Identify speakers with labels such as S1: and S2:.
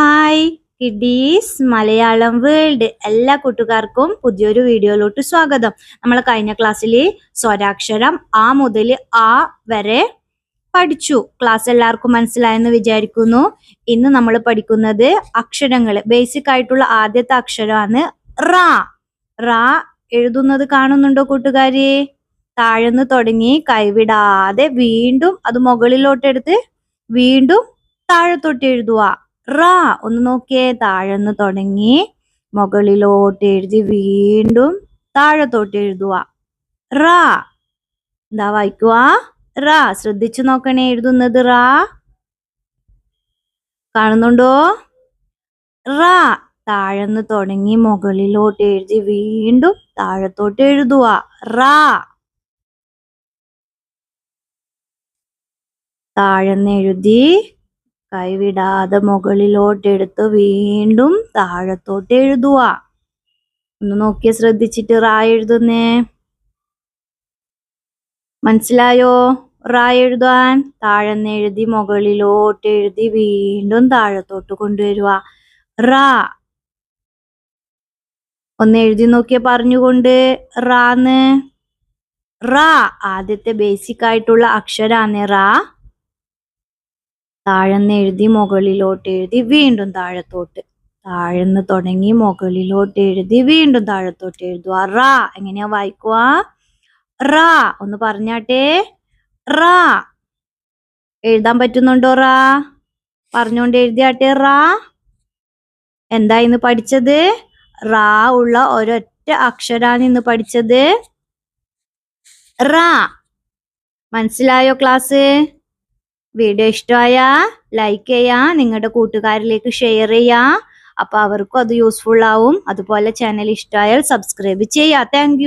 S1: Hi kiddies Malayalam world എല്ലാ കൂട്ടുകാർക്കും പുതിയൊരു വീഡിയോയിലോട്ട് സ്വാഗതം. നമ്മൾ കഴിഞ്ഞ ക്ലാസ്സിൽ സ്വരാക്ഷരം ആ മുതൽ ആ വരെ പഠിച്ചു. ക്ലാസ് എല്ലാവർക്കും മനസ്സിലായെന്ന് വിചാരിക്കുന്നു. ഇന്ന് നമ്മൾ പഠിക്കുന്നത് അക്ഷരങ്ങൾ ബേസിക് ആയിട്ടുള്ള ആദ്യത്തെ അക്ഷരമാണ് റാ. റാ എഴുതുന്നത് കാണുന്നുണ്ടോ കൂട്ടുകാരി? താഴ്ന്നു തുടങ്ങി കൈവിടാതെ വീണ്ടും അത് മുകളിലോട്ടെടുത്ത് വീണ്ടും താഴത്തോട്ട് എഴുതുക. റാ. ഒന്ന് നോക്കിയേ. താഴെന്ന് തുടങ്ങി. മുകളിലോട്ട് എഴുതി വീണ്ടും താഴത്തോട്ട് എഴുതുക. റാ. എന്താ വായിക്കുക. റാ. ശ്രദ്ധിച്ചു നോക്കണേ എഴുതുന്നത് റാ. കാണുന്നുണ്ടോ? റാ. താഴെന്ന് തുടങ്ങി മുകളിലോട്ട് എഴുതി വീണ്ടും താഴത്തോട്ട് എഴുതുക. റാ. താഴെന്ന് എഴുതി കൈവിടാതെ മുകളിലോട്ട് എടുത്ത് വീണ്ടും താഴത്തോട്ട് എഴുതുക ഒന്ന് നോക്കിയ ശ്രദ്ധിച്ചിട്ട് റാ എഴുതുന്നേ. മനസ്സിലായോ? റാ എഴുതാൻ താഴെന്ന് എഴുതി മുകളിലോട്ട് എഴുതി വീണ്ടും താഴത്തോട്ട് കൊണ്ടുവരുക റാ. ഒന്ന് എഴുതി നോക്കിയ പറഞ്ഞുകൊണ്ട്. റാന്ന്. റാ. ആദ്യത്തെ ബേസിക് ആയിട്ടുള്ള അക്ഷരാണ് റാ. താഴെന്ന് എഴുതി മുകളിലോട്ട് എഴുതി വീണ്ടും താഴത്തോട്ട്. താഴെന്ന് തുടങ്ങി മുകളിലോട്ട് എഴുതി വീണ്ടും താഴത്തോട്ട് എഴുതുക. റാ. എങ്ങനെയാ വായിക്കുക? റാ. ഒന്ന് പറഞ്ഞാട്ടെ. റാ. എഴുതാൻ പറ്റുന്നുണ്ടോ റാ? പറഞ്ഞുകൊണ്ട് എഴുതിയാട്ടെ റാ. എന്താ ഇന്ന് പഠിച്ചത്? റാ ഉള്ള ഒരൊറ്റ അക്ഷരാണ് ഇന്ന് പഠിച്ചത്. റാ. മനസ്സിലായോ ക്ലാസ്? വീഡിയോ ഇഷ്ടമായ ലൈക്ക് ചെയ്യാ നിങ്ങളുടെ കൂട്ടുകാരിലേക്ക് ഷെയർ ചെയ്യാ. അപ്പൊ അവർക്കും അത് യൂസ്ഫുൾ ആവും. അതുപോലെ ചാനൽ ഇഷ്ടമായാൽ സബ്സ്ക്രൈബ് ചെയ്യാ. താങ്ക്